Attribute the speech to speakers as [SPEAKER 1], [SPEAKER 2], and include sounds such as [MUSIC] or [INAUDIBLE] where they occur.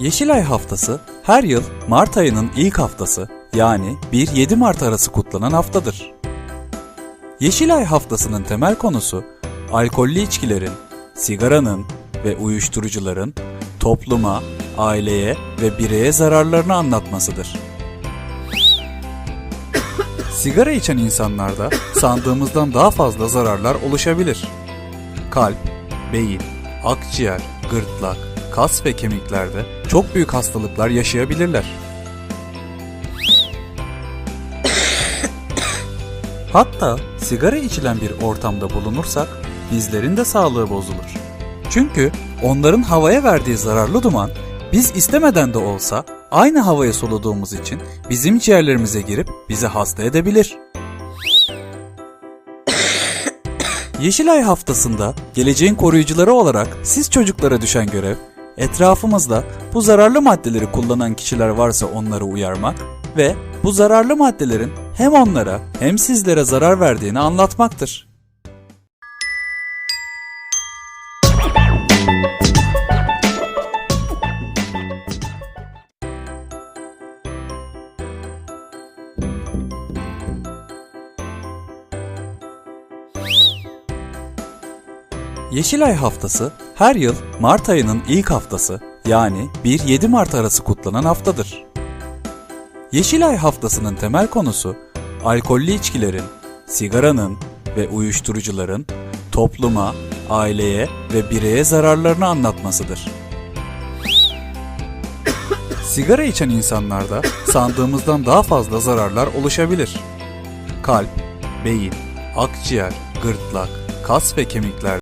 [SPEAKER 1] Yeşilay Haftası her yıl Mart ayının ilk haftası yani 1-7 Mart arası kutlanan haftadır. Yeşilay Haftası'nın temel konusu alkollü içkilerin, sigaranın ve uyuşturucuların topluma, aileye ve bireye zararlarını anlatmasıdır. [COUGHS] Sigara içen insanlarda sandığımızdan daha fazla zararlar oluşabilir. Kalp, beyin, akciğer, gırtlak, kas ve kemiklerde çok büyük hastalıklar yaşayabilirler. [COUGHS] Hatta sigara içilen bir ortamda bulunursak bizlerin de sağlığı bozulur. Çünkü onların havaya verdiği zararlı duman biz istemeden de olsa aynı havayı soluduğumuz için bizim ciğerlerimize girip bizi hasta edebilir. [COUGHS] Yeşilay haftasında geleceğin koruyucuları olarak siz çocuklara düşen görev, etrafımızda bu zararlı maddeleri kullanan kişiler varsa onları uyarmak ve bu zararlı maddelerin hem onlara hem sizlere zarar verdiğini anlatmaktır. Yeşilay Haftası her yıl Mart ayının ilk haftası yani 1-7 Mart arası kutlanan haftadır. Yeşilay Haftası'nın temel konusu alkollü içkilerin, sigaranın ve uyuşturucuların topluma, aileye ve bireye zararlarını anlatmasıdır. Sigara içen insanlarda sandığımızdan daha fazla zararlar oluşabilir. Kalp, beyin, akciğer, gırtlak, kas ve kemikler